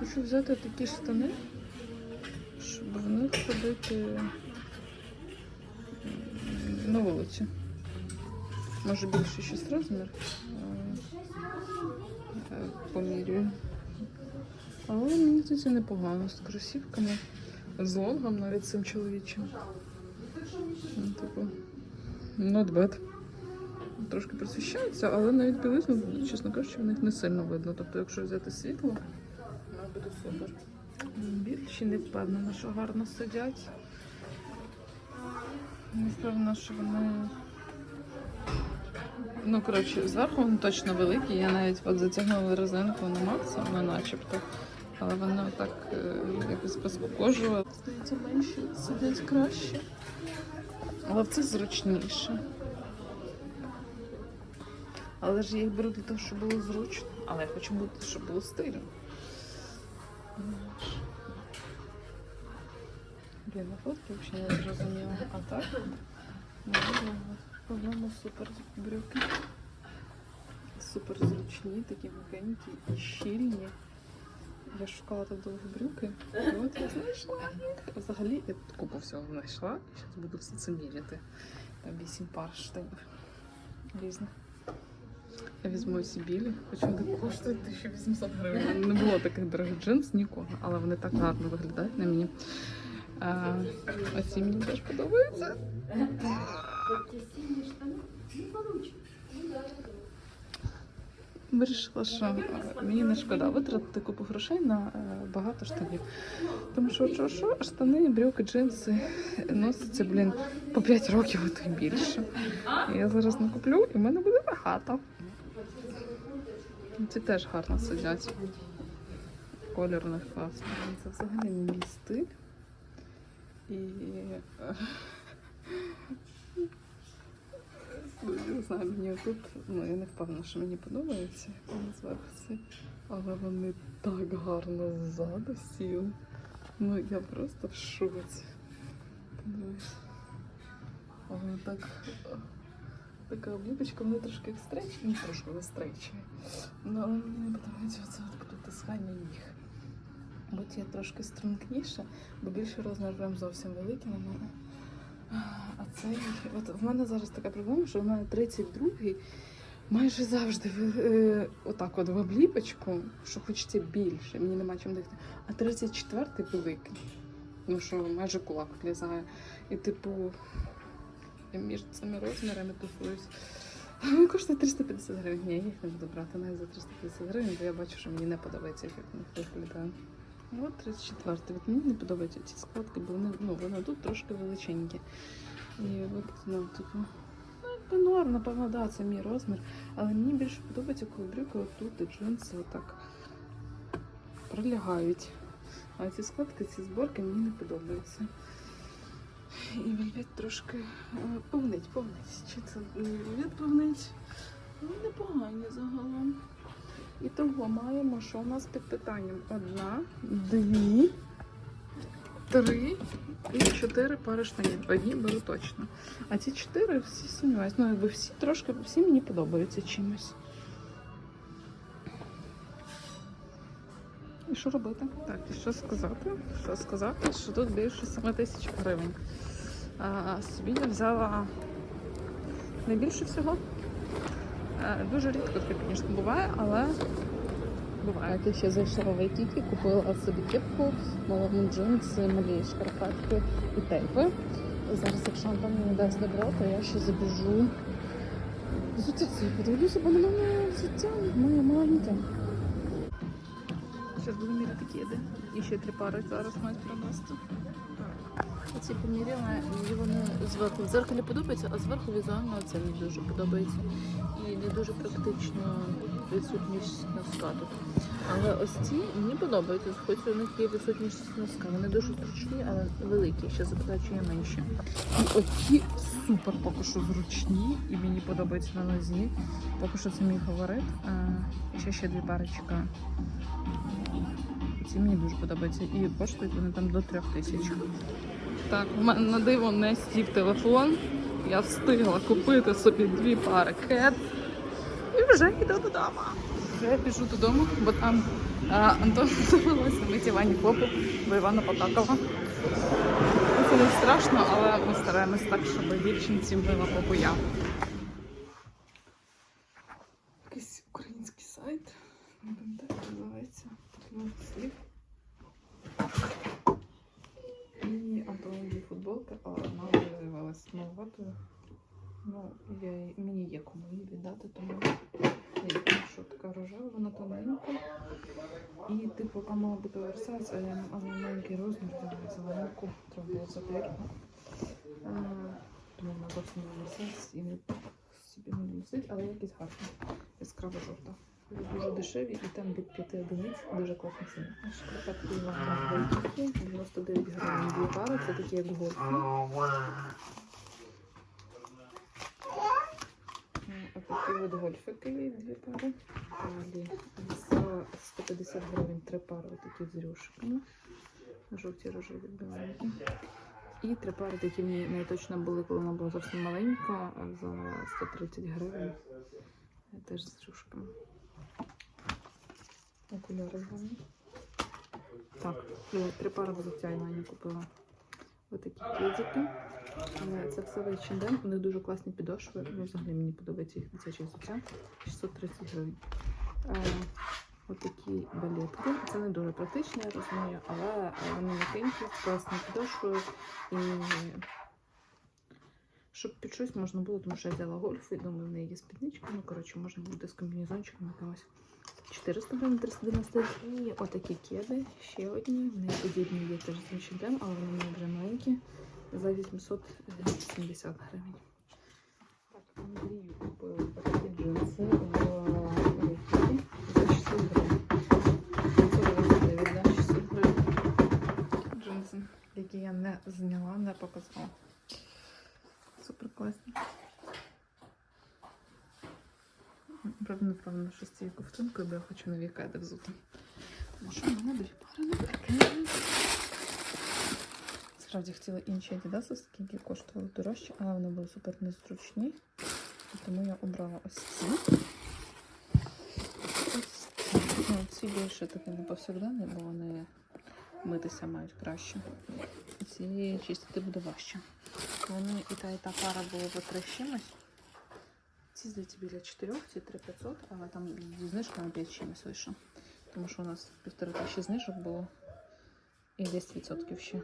Хочу взяти такі штани, щоб в них ходити на вулиці. Може більше щось розмір. Е, Помірюю. Але мені здається непогано з кросівками, з лонгом навіть цим чоловічим. Ну, Типу, not bad. Трошки просвіщаються, але навіть білизну, чесно кажучи, в них не сильно видно. Тобто, якщо взяти світло, буде супер. Більші не впевнена, що гарно сидять. Не впевнена, що вони. Ну, коротше, зверху вони точно великі. Я навіть от затягнула резинку на максимум, ну, начебто. Але воно так е, якось поскукожувало. Здається, менші сидять краще. Але це зручніше. Але ж я їх беру для того, щоб було зручно. Але я хочу бути, щоб було стильно. Блін, на фотки взагалі не зрозуміла. А так? Ну, по-моєму, супер брюки. Супер зручні, такі м'якенькі і щільні. Я шукала тут довгі брюки. І от я знайшла їх. Взагалі я тут купу всього знайшла. Зараз буду все це міряти. Там вісім пар штанів різних. Я візьму ці білі, хоча вони коштують 1800 гривень. Не було таких дорогих джинс нікого, але вони так гарно виглядають на мені. А, оці мені теж подобаються. Вирішила, що е, мені не шкода витратити купу грошей на е, багато штанів. Тому що, що, що штани, брюки, джинси носяться, блін, по 5 років, а то й більше. Я зараз накуплю і в мене буде багато. Ці теж гарно сидять. Колір них класний. Це взагалі не мій стиль. І е, ну, не знаю, мені тут, ну я не впевнена, що мені подобається, зверху. Але вони так гарно ззаду сіли. Ну я просто в шоці. Подивись. Вони так. Така обліпочка, вони трошки як стрейчі, ну трошки не. Ну, але мені не подобається оце притискання ніг. Бо ті трошки стрункніше, бо більший розмір зовсім великий на мене. А цей, от в мене зараз така проблема, що в мене 32-й майже завжди е, отак от в обліпочку, що хочеться більше, мені нема чим дихати. А 34-й великий. Ну що майже кулак влізає. І типу, між цими розмірами тусуюсь. Він коштує 350 гривень. Ні, я їх не буду брати навіть за 350 гривень, бо я бачу, що мені не подобається, як в них виглядає. Ну, От 34 От мені не подобаються ці складки, бо вони, ну, вони тут трошки величенькі. І от, ну, типу, ну, норм, напевно, да, це мій розмір. Але мені більше подобається, коли брюки отут і джинси отак прилягають. А ці складки, ці зборки мені не подобаються. І вельвет трошки е, повнить, повнить. Чи це вельвет повнить? Ну, непогані загалом. І того маємо, що у нас під питанням одна, дві, три і чотири пари штанів. Одні беру точно. А ці чотири всі сумніваюсь. Ну, якби всі трошки, всі мені подобаються чимось. І що робити? Так, і що сказати? Що сказати? Що тут більше 7 тисяч гривень. А, собі я взяла найбільше всього. Е, Дуже рідко таке, звісно, буває, але буває. Я ще зайшла в Айтіті, купила собі кепку, малому джинси, малі шкарпетки і тейпи. Зараз, якщо Антон мені дасть добро, то я ще забіжу. Взуття це подивлюся, бо на мене взуття моє маленьке. Зараз буду міряти кеди. І ще три пари зараз мають принести. Оці поміряла, і вони зверху в дзеркалі подобаються, а зверху візуально це не дуже подобається. І не дуже практично відсутність носка тут. Але ось ці мені подобаються, хоч у них є відсутність носка. Вони дуже зручні, але великі, ще запитаю, чи є менші. І оці супер поки що зручні, і мені подобаються на нозі. Поки що це мій фаворит. Ще ще дві парочки. Ці мені дуже подобаються. І коштують вони там до трьох тисяч. Так, у мене на диво не стів телефон. Я встигла купити собі дві пари кет. І вже йду додому. Вже я біжу додому, бо там А, Антон довелося мити Івані попу, бо Івана покакала. Це не страшно, але ми стараємось так, щоб дівчинці мила попу я. Якийсь український сайт. Не пам'ятаю, називається. Такий слів. І Антонові футболки, а одна виявилась маловатою. Ну, я, їй- мені є кому її віддати, тому що така рожева, вона тоненька. І типу, яка мала бути оверсайз, а я але маленький розмір взяла зеленку, треба було затерти. Тому вона зовсім не оверсайз і не собі не носить, але якісь гарні. Яскраво жовта. Дуже дешеві і там від 5 одиниць дуже класні ціни. Шкарпетки Гольфики, 99 гривень дві пари, це такі як гольфи. А такі от гольфики дві пари. Далі за 150 гривень три пари такі з рюшиками. Жовті рожеві біленькі. І три пари такі в ній не точно були, коли вона була зовсім маленька, за 130 гривень. Теж з рюшиками. Окуляри гарні. Так, е, три пари взуття я купила. Отакі кедики. Е, Це все в H&M, у них дуже класні підошви. Ну, взагалі мені подобається їх дитяче взуття. 630 гривень. Е, Отакі балетки. Це не дуже практично, я розумію, але е, вони м'якенькі, з класною підошвою. І щоб під щось можна було, тому що я взяла гольф і думаю, в неї є спідничка. Ну, коротше, можна буде з комбінезончиком якимось. 400 гривень 390 І отакі кеди, ще одні. Вони подібні є теж з H&M, але вони вже маленькі. За 870 гривень. Так, Андрію купили отакі джинси в Рейхі за 600 гривень. 599, да, 600 гривень. Джинси, які я не зняла, не показала. Супер класні. Правда, не впевнена, що з цією ковтинкою, бо я хочу нові кеди взути. Тому що в мене дві пари нових Справді хотіла інші адідасовські, які коштували дорожче, але вони були супер незручні. Тому я обрала ось ці. Ось ці. Ну, ці більше такі не повсякденні, бо вони митися мають краще. Ці чистити буде важче. Вони і та, і та пара було по чимось. Ці, здається, біля 4, ці 3500, але там зі знижками на 5 чимось вийшло. Тому що у нас півтори тисячі знижок було і 10% ще.